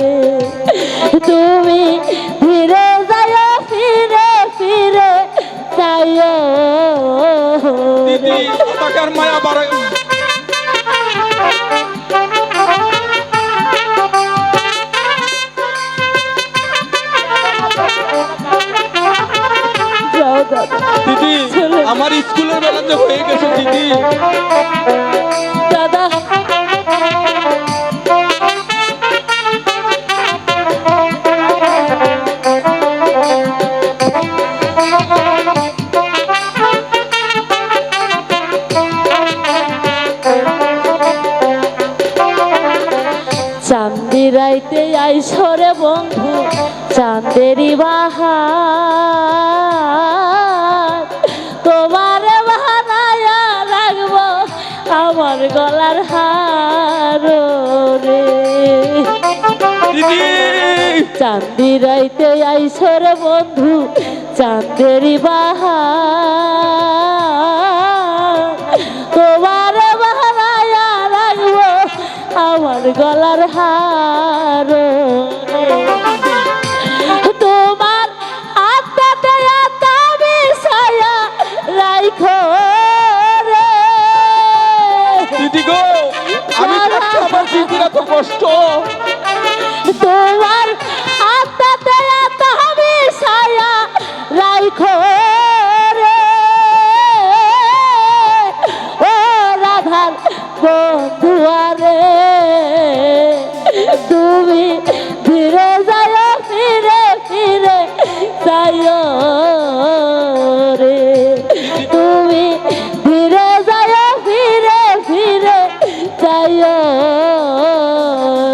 রে। তুমি ধীরে যায় ফিরে ফিরে চাইও টাকার দিদি আমার স্কুলের বেলাতে হয়ে গেছে দিদি। চান্দি রাইতে আইসরে বন্ধু চাঁদেরই বাহার। তোমার বাহানায়া রাখব আমার গলার হার রে। চান্দি রাইতে আইসরে বন্ধু চাঁদেরই বাহার। গলার হার। তুমি ফিরে যায় ফিরে ফিরে যাইও রে। তুমি ফিরে যায় ফিরে ফিরে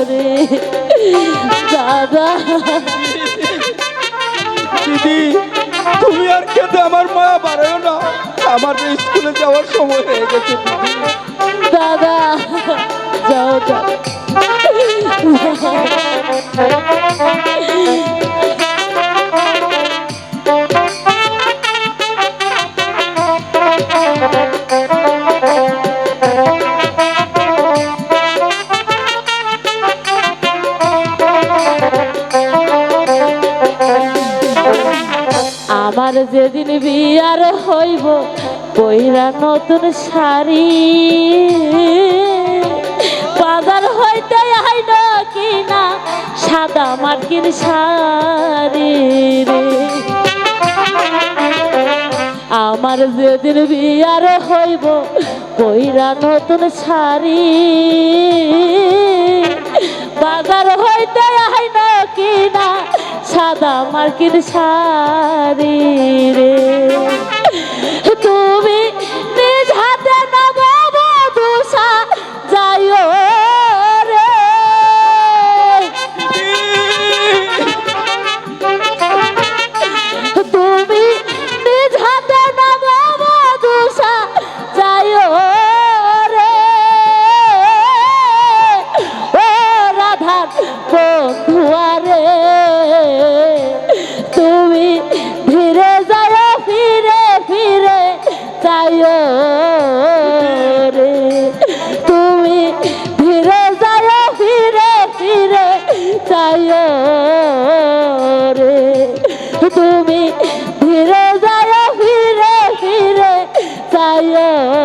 রে। দাদা। দিদি তুমি আর খেতে আমার মায়া বাড়ায় না। আমার স্কুলে যাওয়ার সময় হয়ে গেছে দিদি। যেদিন বিয়ার হইব, পইরা নতুন শাড়ি। বাজার হইতে আইন কিনা সাদা মার্কিন শাড়ি আমার যেদিন বিয়ার হইব, পইরা নতুন শাড়ি। বাজার হইতে আইন কিনা সাদা মার্কিন শাড়ি তুমি ধীরে যায় ফিরে ফিরে যায়